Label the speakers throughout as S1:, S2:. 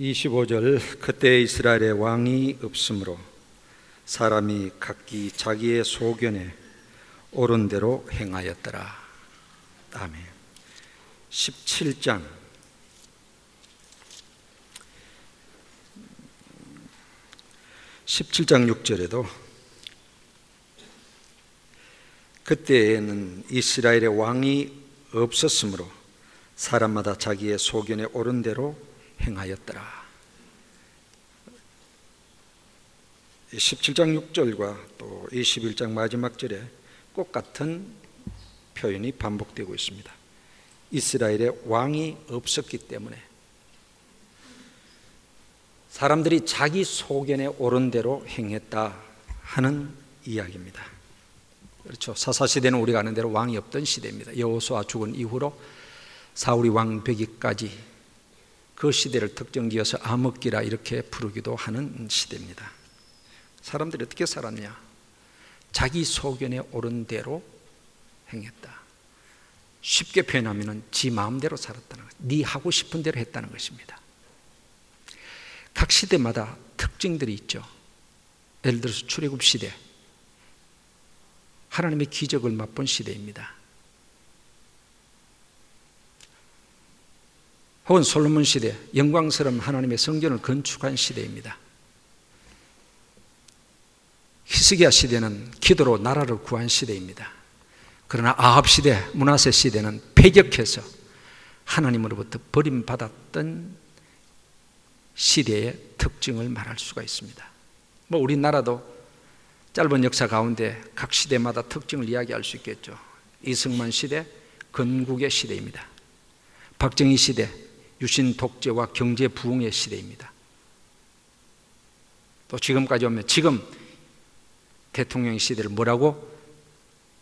S1: 25절 그때 이스라엘의 왕이 없으므로 사람이 각기 자기의 소견에 옳은 대로 행하였더라. 아멘. 17장 17장 6절에도 그때에는 이스라엘의 왕이 없었으므로 사람마다 자기의 소견에 옳은 대로 행하였더라. 17장 6절과 또 21장 마지막 절에 꼭 같은 표현이 반복되고 있습니다. 이스라엘의 왕이 없었기 때문에 사람들이 자기 소견에 옳은 대로 행했다 하는 이야기입니다. 그렇죠. 사사 시대는 우리가 아는 대로 왕이 없던 시대입니다. 여호수아 죽은 이후로 사울이 왕 되기까지 그 시대를 특정지어서 암흑기라 이렇게 부르기도 하는 시대입니다. 사람들이 어떻게 살았냐? 자기 소견에 옳은 대로 행했다. 쉽게 표현하면 지 마음대로 살았다는 것. 네 하고 싶은 대로 했다는 것입니다. 각 시대마다 특징들이 있죠. 예를 들어서 출애굽 시대 하나님의 기적을 맛본 시대입니다. 혹은 솔로몬 시대 영광스러운 하나님의 성전을 건축한 시대입니다. 히스기야 시대는 기도로 나라를 구한 시대입니다. 그러나 아합 시대, 문하세 시대는 패격해서 하나님으로부터 버림받았던 시대의 특징을 말할 수가 있습니다. 뭐 우리나라도 짧은 역사 가운데 각 시대마다 특징을 이야기할 수 있겠죠. 이승만 시대, 건국의 시대입니다. 박정희 시대, 유신 독재와 경제 부흥의 시대입니다. 또 지금까지 오면 지금 대통령 시대를 뭐라고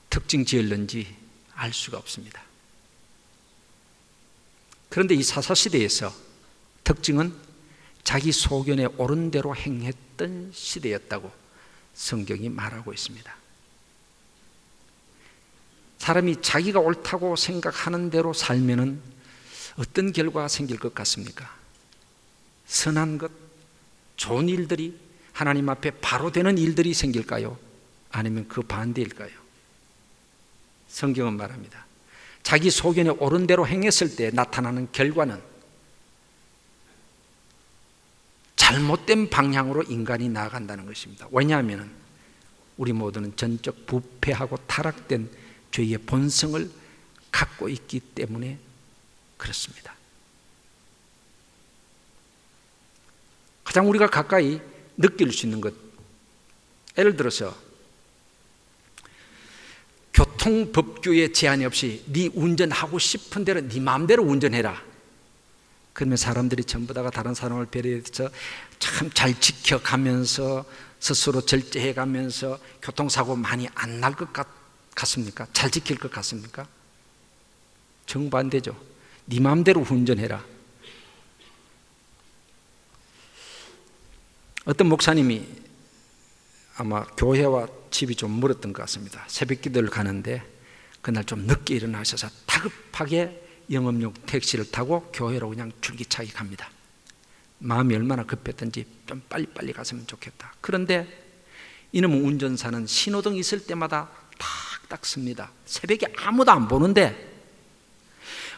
S1: 특징 지었는지 알 수가 없습니다. 그런데 이 사사 시대에서 특징은 자기 소견에 옳은 대로 행했던 시대였다고 성경이 말하고 있습니다. 사람이 자기가 옳다고 생각하는 대로 살면은 어떤 결과가 생길 것 같습니까? 선한 것, 좋은 일들이 하나님 앞에 바로 되는 일들이 생길까요? 아니면 그 반대일까요? 성경은 말합니다. 자기 소견에 옳은 대로 행했을 때 나타나는 결과는 잘못된 방향으로 인간이 나아간다는 것입니다. 왜냐하면 우리 모두는 전적 부패하고 타락된 죄의 본성을 갖고 있기 때문에 그렇습니다. 가장 우리가 가까이 느낄 수 있는 것, 예를 들어서 교통법규에 제한이 없이 네 운전하고 싶은 대로 네 마음대로 운전해라. 그러면 사람들이 전부 다가 다른 사람을 배려해서 참 잘 지켜가면서 스스로 절제해가면서 교통사고 많이 안 날 것 같습니까? 잘 지킬 것 같습니까? 정반대죠. 네 마음대로 운전해라. 어떤 목사님이 아마 교회와 집이 좀 멀었던 것 같습니다. 새벽 기도를 가는데 그날 좀 늦게 일어나셔서 다급하게 영업용 택시를 타고 교회로 그냥 줄기차게 갑니다. 마음이 얼마나 급했던지 좀 빨리빨리 갔으면 좋겠다. 그런데 이놈의 운전사는 신호등 있을 때마다 탁탁 씁니다. 새벽에 아무도 안 보는데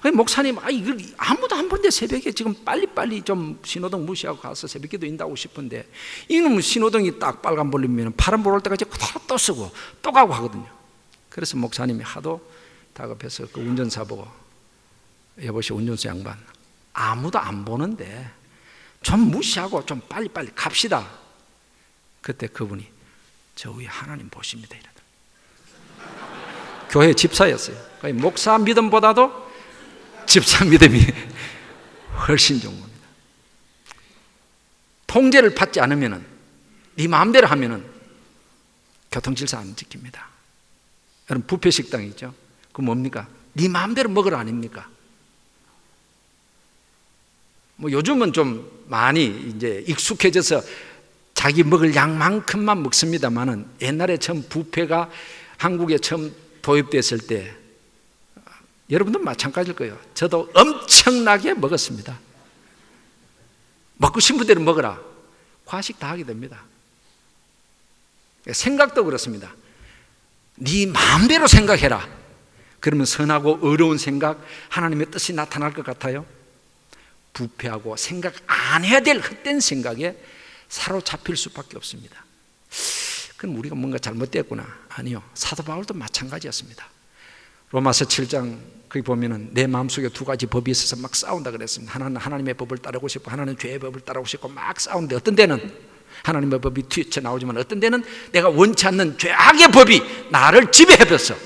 S1: 목사님, 아, 이걸 아무도 안 본데 새벽에 지금 빨리빨리 좀 신호등 무시하고 가서 새벽 기도 인다고 싶은데 이놈 신호등이 딱 빨간 불리면 파란 불올 때까지 그대로 또 쓰고 또 가고 하거든요. 그래서 목사님이 하도 다급해서 그 운전사 보고 여보시 운전수 양반 아무도 안 보는데 좀 무시하고 좀 빨리빨리 갑시다. 그때 그분이 저 위에 하나님 보십니다 이러더 교회 집사였어요. 목사 믿음보다도 집사 믿음이 훨씬 좋은 겁니다. 통제를 받지 않으면은 네 마음대로 하면은 교통 질서 안 지킵니다. 여러분 부페 식당 있죠? 그 뭡니까? 네 마음대로 먹으라 아닙니까? 뭐 요즘은 좀 많이 이제 익숙해져서 자기 먹을 양만큼만 먹습니다만은 옛날에 처음 부페가 한국에 처음 도입됐을 때 여러분도 마찬가지일 거예요. 저도 엄청나게 먹었습니다. 먹고 싶은 대로 먹어라. 과식 다 하게 됩니다. 생각도 그렇습니다. 네 마음대로 생각해라. 그러면 선하고 어려운 생각, 하나님의 뜻이 나타날 것 같아요. 부패하고 생각 안 해야 될 헛된 생각에 사로잡힐 수밖에 없습니다. 그럼 우리가 뭔가 잘못됐구나. 아니요. 사도 바울도 마찬가지였습니다. 로마서 7장 거기 보면은 내 마음속에 두 가지 법이 있어서 막 싸운다 그랬습니다. 하나는 하나님의 법을 따르고 싶고 하나는 죄의 법을 따르고 싶고 막 싸우는데 어떤 데는 하나님의 법이 튀쳐 나오지만 어떤 데는 내가 원치 않는 죄악의 법이 나를 지배해버렸어.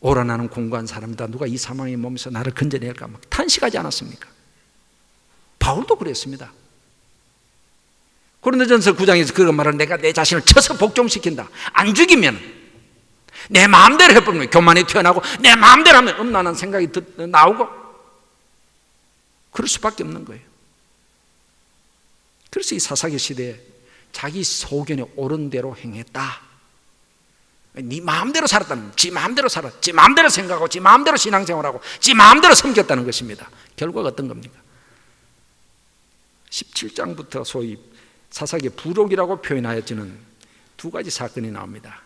S1: 오라 나는 공부한 사람이다. 누가 이 사망의 몸에서 나를 건져낼까 막 탄식하지 않았습니까? 바울도 그랬습니다. 고린도전서 9장에서 그거 말을 내가 내 자신을 쳐서 복종시킨다. 안 죽이면 내 마음대로 해보면 교만이 튀어나오고 내 마음대로 하면 음란한 생각이 나오고 그럴 수밖에 없는 거예요. 그래서 이 사사기 시대에 자기 소견에 옳은 대로 행했다. 네 마음대로 살았다는 지 마음대로 살았, 지 마음대로 생각하고 지 마음대로 신앙생활하고 지 마음대로 섬겼다는 것입니다. 결과가 어떤 겁니까? 17장부터 소위 사사기 부록이라고 표현하여지는 두 가지 사건이 나옵니다.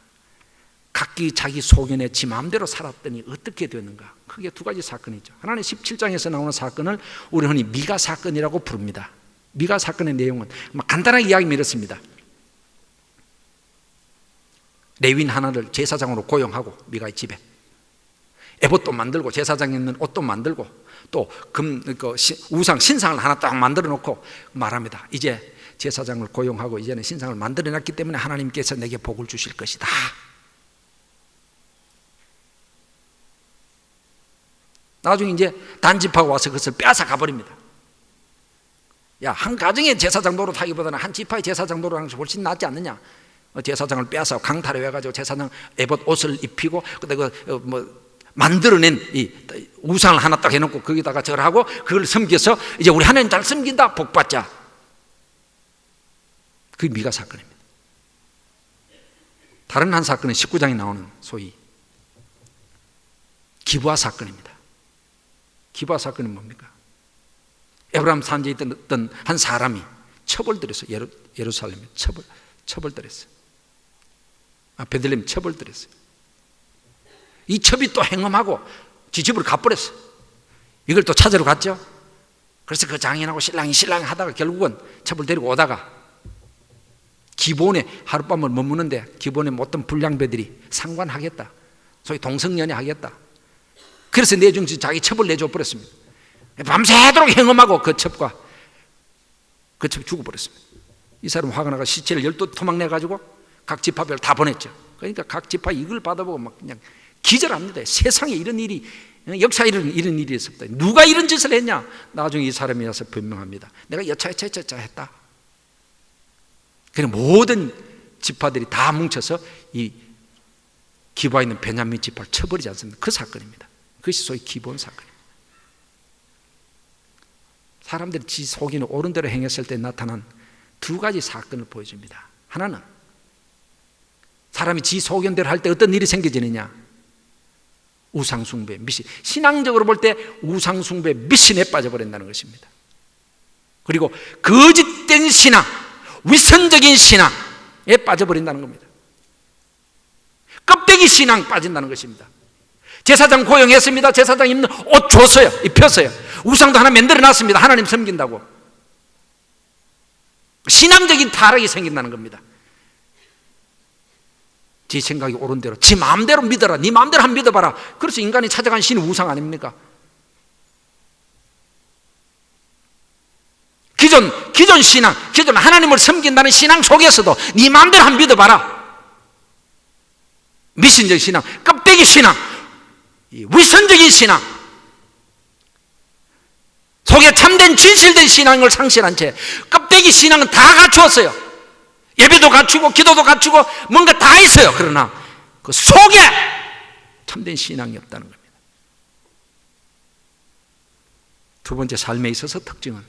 S1: 각기 자기 소견에 지 마음대로 살았더니 어떻게 되는가? 크게 두 가지 사건이죠. 하나는 17장에서 나오는 사건을 우리 흔히 미가 사건이라고 부릅니다. 미가 사건의 내용은 간단하게 이야기하면 이렇습니다. 레윈 하나를 제사장으로 고용하고 미가의 집에 에봇도 만들고 제사장에 있는 옷도 만들고 또 금 그 우상 신상을 하나 딱 만들어 놓고 말합니다. 이제 제사장을 고용하고 이제는 신상을 만들어 놨기 때문에 하나님께서 내게 복을 주실 것이다. 나중에 이제 단집하고 와서 그것을 빼앗아 가버립니다. 야, 한 가정의 제사장 노릇하기보다는 한 지파의 제사장 노릇하는 것이 훨씬 낫지 않느냐? 어, 제사장을 빼앗아 강탈해 와가지고 제사장 에봇 옷을 입히고 그다음 그뭐 만들어낸 이 우상을 하나 딱 해놓고 거기다가 절하고 그걸 섬겨서 이제 우리 하나님 잘 섬긴다 복받자. 그게 미가 사건입니다. 다른 한 사건은 19장에 나오는 소위 기부아 사건입니다. 기부아 사건은 뭡니까? 에브라임 산지에 있던 한 사람이 처벌들였어요. 예루, 예루살렘에 처벌, 처벌들였어요. 아, 베들렘 처벌들였어요. 이 첩이 또 행음하고 지 집으로 가버렸어. 이걸 또 찾으러 갔죠. 그래서 그 장인하고 신랑이 신랑 하다가 결국은 첩을 데리고 오다가 기본에 하룻밤을 머무는데 기본에 어떤 불량배들이 상관하겠다. 소위 동성연애 하겠다. 그래서 내중지 자기 첩을 내줘 버렸습니다. 밤새도록 행음하고 그 첩과 그첩 죽어버렸습니다. 이 사람 화가 나가 시체를 열두 토막 내가지고 각 지파별 다 보냈죠. 그러니까 각 지파 이걸 받아보고 막 그냥 기절합니다. 세상에 이런 일이 역사에 이런, 이런 일이 있었다. 누가 이런 짓을 했냐? 나중에 이 사람이 와서 변명합니다. 내가 여차여차 여차 했다. 그냥 모든 지파들이 다 뭉쳐서 이 기부하 있는 베냐민 지파를 쳐버리지 않습니까? 그 사건입니다. 그것이 소위 기본 사건입니다. 사람들이 지 속이는 옳은 대로 행했을 때 나타난 두 가지 사건을 보여줍니다. 하나는 사람이 지 소견대로 할 때 어떤 일이 생겨지느냐? 우상숭배, 미신. 신앙적으로 볼 때 우상숭배, 미신에 빠져버린다는 것입니다. 그리고 거짓된 신앙, 위선적인 신앙에 빠져버린다는 겁니다. 껍데기 신앙 빠진다는 것입니다. 제사장 고용했습니다. 제사장 입는 옷 줬어요. 입혔어요. 우상도 하나 만들어 놨습니다. 하나님 섬긴다고. 신앙적인 타락이 생긴다는 겁니다. 지 생각이 옳은 대로 지 마음대로 믿어라 네 마음대로 한 믿어봐라 그래서 인간이 찾아간 신은 우상 아닙니까? 기존 기존 신앙 기존 하나님을 섬긴다는 신앙 속에서도 네 마음대로 한 믿어봐라 미신적 신앙 껍데기 신앙 위선적인 신앙 속에 참된 진실된 신앙을 상실한 채 껍데기 신앙은 다 갖추었어요 예배도 갖추고 기도도 갖추고 뭔가 다 있어요. 그러나 그 속에 참된 신앙이 없다는 겁니다. 두 번째 삶에 있어서 특징은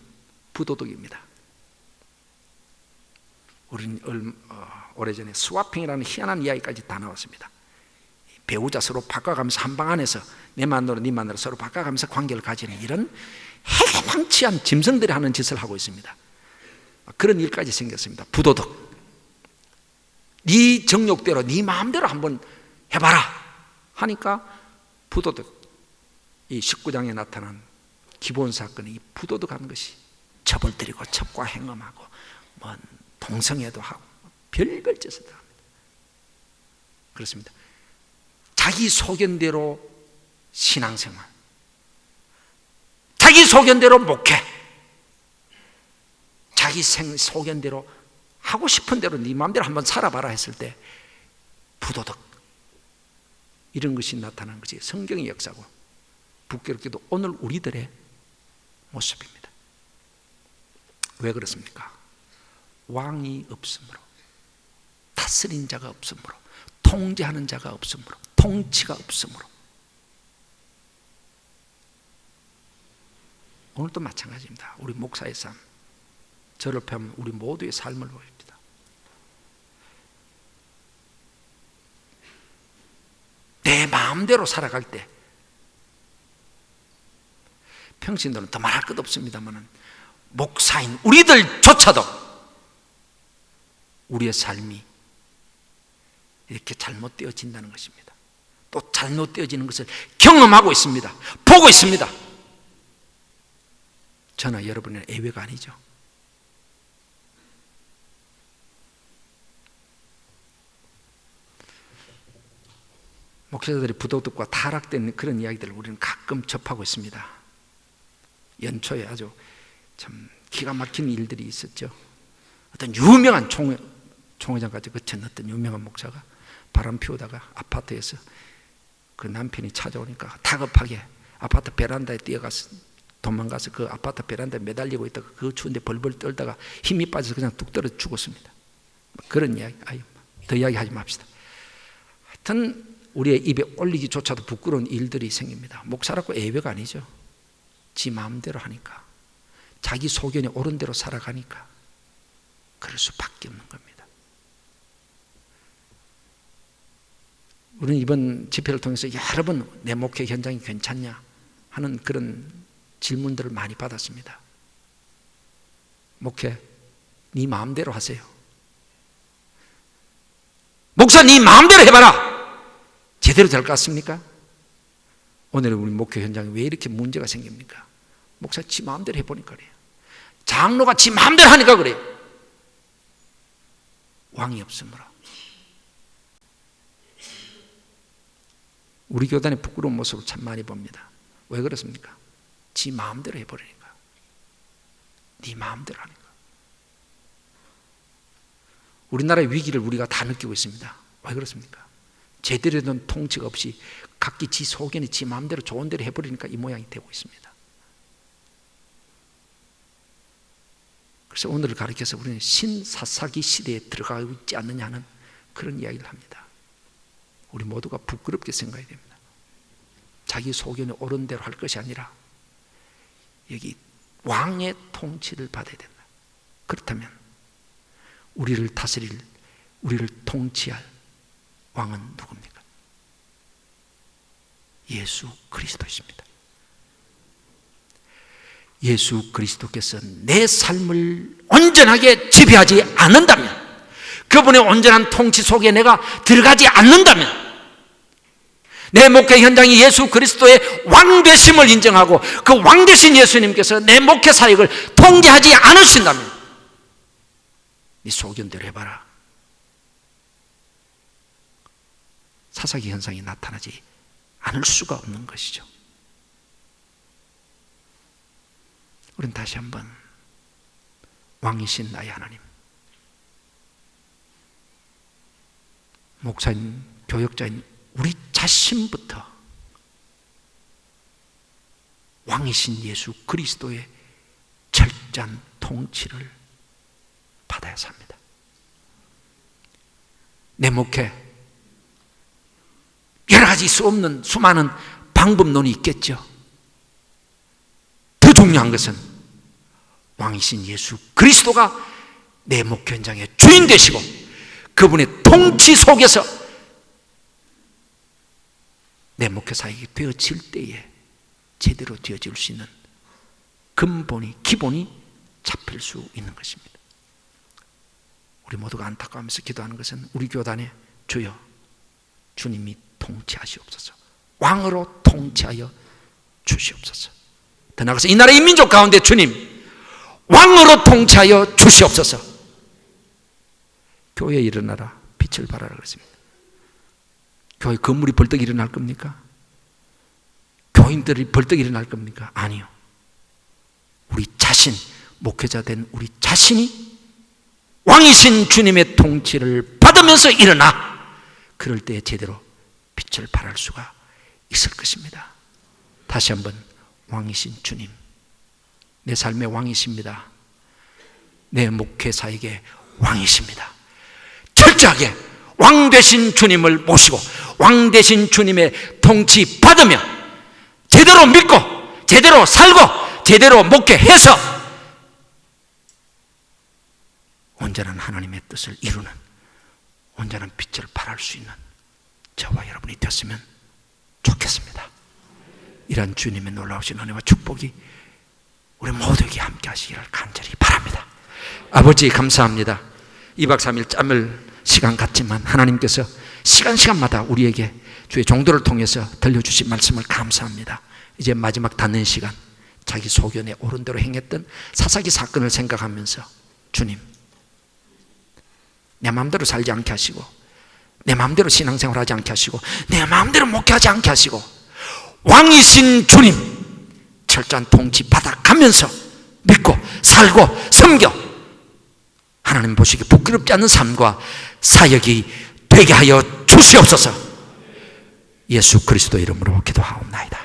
S1: 부도덕입니다. 우리는 얼, 어, 오래전에 스와핑이라는 희한한 이야기까지 다 나왔습니다. 배우자 서로 바꿔가면서 한 방 안에서 내 마누라 네 마누라 서로 바꿔가면서 관계를 가지는 이런 해방치한 짐승들이 하는 짓을 하고 있습니다. 그런 일까지 생겼습니다. 부도덕. 네 정욕대로 네 마음대로 한번 해봐라 하니까 부도덕. 이 19장에 나타난 기본 사건이 이 부도덕하는 것이 들이고 첩과 행음하고 뭐 동성애도 하고 별별 짓을 다 합니다. 그렇습니다. 자기 소견대로 신앙생활, 자기 소견대로 목회, 자기 생, 소견대로 하고 싶은 대로 네 마음대로 한번 살아봐라 했을 때 부도덕. 이런 것이 나타나는 것이 성경의 역사고. 부끄럽게도 오늘 우리들의 모습입니다. 왜 그렇습니까? 왕이 없으므로 다스린 자가 없으므로 통제하는 자가 없으므로 통치가 없으므로 오늘도 마찬가지입니다. 우리 목사의 삶 저를 펴면 우리 모두의 삶을 보입니다. 내 마음대로 살아갈 때 평신도는 더 말할 것 없습니다만 목사인 우리들조차도 우리의 삶이 이렇게 잘못되어진다는 것입니다. 또 잘못되어지는 것을 경험하고 있습니다. 보고 있습니다. 저나 여러분은 예외가 아니죠. 목사들이 부도덕과 타락된 그런 이야기들을 우리는 가끔 접하고 있습니다. 연초에 아주 참 기가 막힌 일들이 있었죠. 어떤 유명한 총회, 총회장까지 거친 어떤 유명한 목사가 바람 피우다가 아파트에서 그 남편이 찾아오니까 다급하게 아파트 베란다에 뛰어가서 도망가서 그 아파트 베란다에 매달리고 있다가 그 추운데 벌벌 떨다가 힘이 빠져서 그냥 뚝 떨어져 죽었습니다. 그런 이야기, 아유, 더 이야기하지 맙시다. 하여튼 우리의 입에 올리기조차도 부끄러운 일들이 생깁니다. 목사라고 예외가 아니죠. 지 마음대로 하니까. 자기 소견이 옳은 대로 살아가니까. 그럴 수밖에 없는 겁니다. 우리는 이번 집회를 통해서 여러 번 내 목회 현장이 괜찮냐 하는 그런 질문들을 많이 받았습니다. 목회, 네 마음대로 하세요. 목사, 네 마음대로 해봐라. 제대로 될 것 같습니까? 오늘 우리 목회 현장에 왜 이렇게 문제가 생깁니까? 목사 지 마음대로 해보니까 그래요. 장로가 지 마음대로 하니까 그래요. 왕이 없으므로. 우리 교단의 부끄러운 모습을 참 많이 봅니다. 왜 그렇습니까? 지 마음대로 해버리니까. 네 마음대로 하니까. 우리나라의 위기를 우리가 다 느끼고 있습니다. 왜 그렇습니까? 제대로 된 통치가 없이 각기 지 소견이 지 마음대로 좋은 대로 해버리니까 이 모양이 되고 있습니다. 그래서 오늘을 가리켜서 우리는 신사사기 시대에 들어가고 있지 않느냐는 그런 이야기를 합니다. 우리 모두가 부끄럽게 생각해야 됩니다. 자기 소견이 옳은 대로 할 것이 아니라 여기 왕의 통치를 받아야 된다. 그렇다면 우리를 다스릴, 우리를 통치할 왕은 누굽니까? 예수 그리스도이십니다. 예수 그리스도께서 내 삶을 온전하게 지배하지 않는다면, 그분의 온전한 통치 속에 내가 들어가지 않는다면, 내 목회 현장이 예수 그리스도의 왕되심을 인정하고 그 왕되신 예수님께서 내 목회 사역을 통제하지 않으신다면, 네 소견대로 해봐라. 사사기 현상이 나타나지 않을 수가 없는 것이죠. 우리는 다시 한번 왕이신 나의 하나님, 목사인, 교역자인 우리 자신부터 왕이신 예수 그리스도의 철저한 통치를 받아야 삽니다. 내 목회 여러 가지 수 없는 수많은 방법론이 있겠죠. 더 중요한 것은 왕이신 예수 그리스도가 내 목회 현장의 주인 되시고 그분의 통치 속에서 내 목회 사역이 되어질 때에 제대로 되어질 수 있는 근본이 기본이 잡힐 수 있는 것입니다. 우리 모두가 안타까워하면서 기도하는 것은 우리 교단에 주여 주님이 통치하시옵소서. 왕으로 통치하여 주시옵소서. 더 나아가서 이 나라 이 민족 가운데 주님 왕으로 통치하여 주시옵소서. 교회 일어나라 빛을 발하라 그랬습니다. 교회 건물이 벌떡 일어날 겁니까? 교인들이 벌떡 일어날 겁니까? 아니요. 우리 자신, 목회자 된 우리 자신이 왕이신 주님의 통치를 받으면서 일어나 그럴 때 제대로 빛을 발할 수가 있을 것입니다. 다시 한번 왕이신 주님, 내 삶의 왕이십니다. 내 목회사에게 왕이십니다. 철저하게 왕 되신 주님을 모시고 왕 되신 주님의 통치 받으며 제대로 믿고 제대로 살고 제대로 목회해서 온전한 하나님의 뜻을 이루는 온전한 빛을 발할 수 있는 저와 여러분이 되었으면 좋겠습니다. 이런 주님의 놀라우신 은혜와 축복이 우리 모두에게 함께 하시기를 간절히 바랍니다. 아버지 감사합니다. 2박 3일 짬을 시간 갖지만 하나님께서 시간 시간마다 우리에게 주의 종도를 통해서 들려주신 말씀을 감사합니다. 이제 마지막 닿는 시간 자기 소견에 옳은 대로 행했던 사사기 사건을 생각하면서 주님 내 마음대로 살지 않게 하시고 내 마음대로 신앙생활 하지 않게 하시고 내 마음대로 목회하지 않게 하시고 왕이신 주님 철저한 통치 받아가면서 믿고 살고 섬겨 하나님 보시기 부끄럽지 않는 삶과 사역이 되게 하여 주시옵소서. 예수 그리스도 이름으로 기도하옵나이다